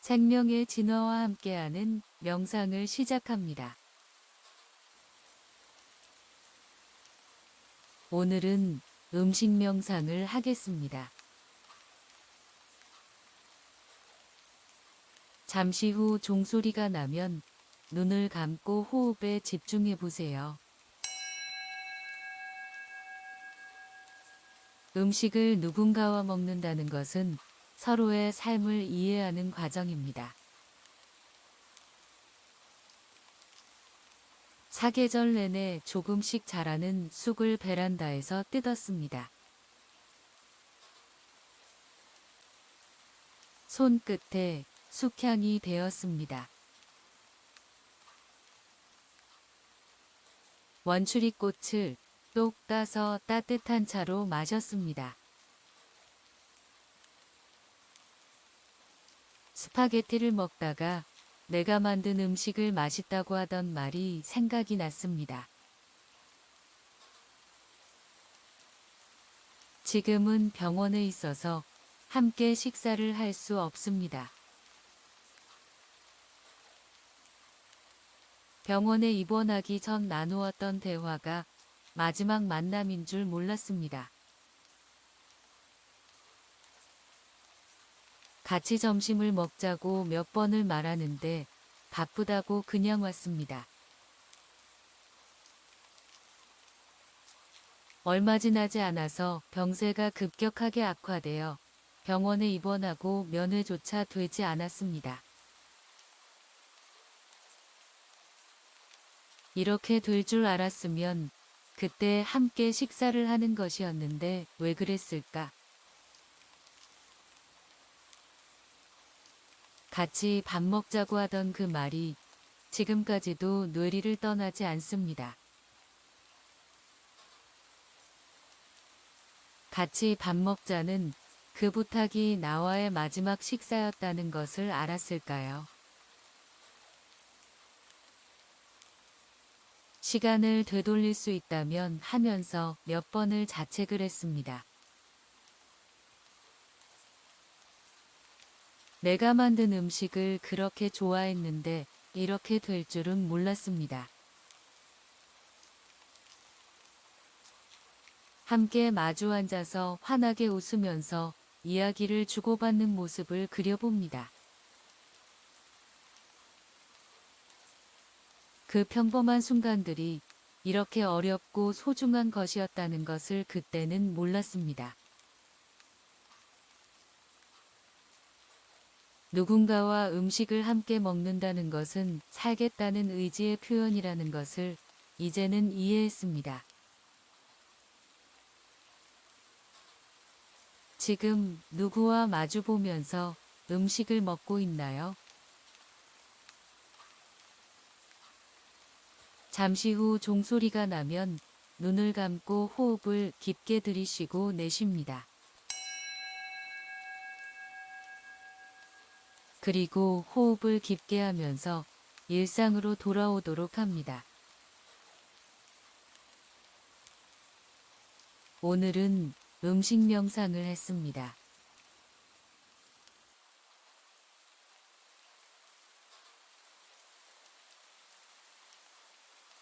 생명의 진화와 함께하는 명상을 시작합니다. 오늘은 음식 명상을 하겠습니다. 잠시 후 종소리가 나면 눈을 감고 호흡에 집중해 보세요. 음식을 누군가와 먹는다는 것은 서로의 삶을 이해하는 과정입니다. 사계절 내내 조금씩 자라는 쑥을 베란다에서 뜯었습니다. 손끝에 쑥향이 되었습니다. 원추리꽃을 똑 따서 따뜻한 차로 마셨습니다. 스파게티를 먹다가 내가 만든 음식을 맛있다고 하던 말이 생각이 났습니다. 지금은 병원에 있어서 함께 식사를 할 수 없습니다. 병원에 입원하기 전 나누었던 대화가 마지막 만남인 줄 몰랐습니다. 같이 점심을 먹자고 몇 번을 말하는데 바쁘다고 그냥 왔습니다. 얼마 지나지 않아서 병세가 급격하게 악화되어 병원에 입원하고 면회조차 되지 않았습니다. 이렇게 될 줄 알았으면 그때 함께 식사를 하는 것이었는데 왜 그랬을까? 같이 밥 먹자고 하던 그 말이 지금까지도 뇌리를 떠나지 않습니다. 같이 밥 먹자는 그 부탁이 나와의 마지막 식사였다는 것을 알았을까요? 시간을 되돌릴 수 있다면 하면서 몇 번을 자책을 했습니다. 내가 만든 음식을 그렇게 좋아했는데 이렇게 될 줄은 몰랐습니다. 함께 마주 앉아서 환하게 웃으면서 이야기를 주고받는 모습을 그려봅니다. 그 평범한 순간들이 이렇게 어렵고 소중한 것이었다는 것을 그때는 몰랐습니다. 누군가와 음식을 함께 먹는다는 것은 살겠다는 의지의 표현이라는 것을 이제는 이해했습니다. 지금 누구와 마주 보면서 음식을 먹고 있나요? 잠시 후 종소리가 나면 눈을 감고 호흡을 깊게 들이쉬고 내쉽니다. 그리고 호흡을 깊게 하면서 일상으로 돌아오도록 합니다. 오늘은 음식 명상을 했습니다.